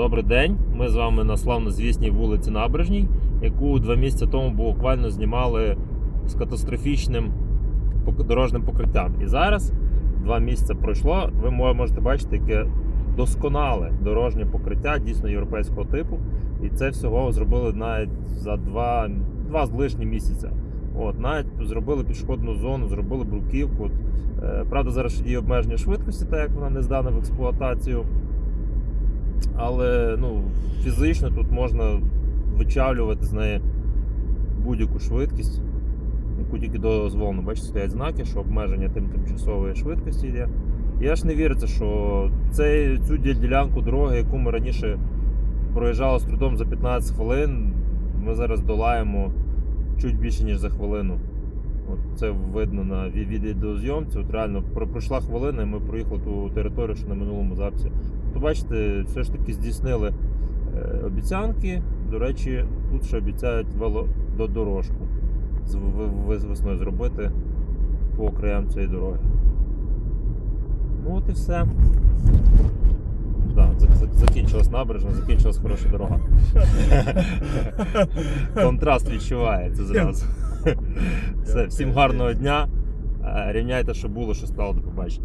Добрий день. Ми з вами на славнозвісній вулиці Набережній, яку два місяці тому буквально знімали з катастрофічним дорожнім покриттям. І зараз два місяці пройшло. Ви можете бачити, яке досконале дорожнє покриття дійсно європейського типу. І це всього зробили навіть за два, два з лишнім місяця. От, навіть зробили пішохідну зону, зробили бруківку. Е, правда, зараз діє обмеження швидкості, так як вона не здана в експлуатацію. Але ну, фізично тут можна вичавлювати з неї будь-яку швидкість, яку тільки дозволено. Бачите, стоять знаки, що обмеження тим тимчасової швидкості є. І аж не віриться, що цей, цю ділянку дороги, яку ми раніше проїжджали з трудом за 15 хвилин, ми зараз долаємо чуть більше, ніж за хвилину. От це видно на відеозйомці. От реально пройшла хвилина, і ми проїхали ту територію, що на минулому записі. То бачите, все ж таки здійснили е, обіцянки. До речі, тут ще обіцяють велодорожку з весною зробити по краям цієї дороги. Ну от і все. Да, зак- зак- закінчилась набережна, закінчилась хороша дорога. Контраст відчувається зразу. Все, всім гарного дня. Е, Рівняйте, що було, що стало, до побачення.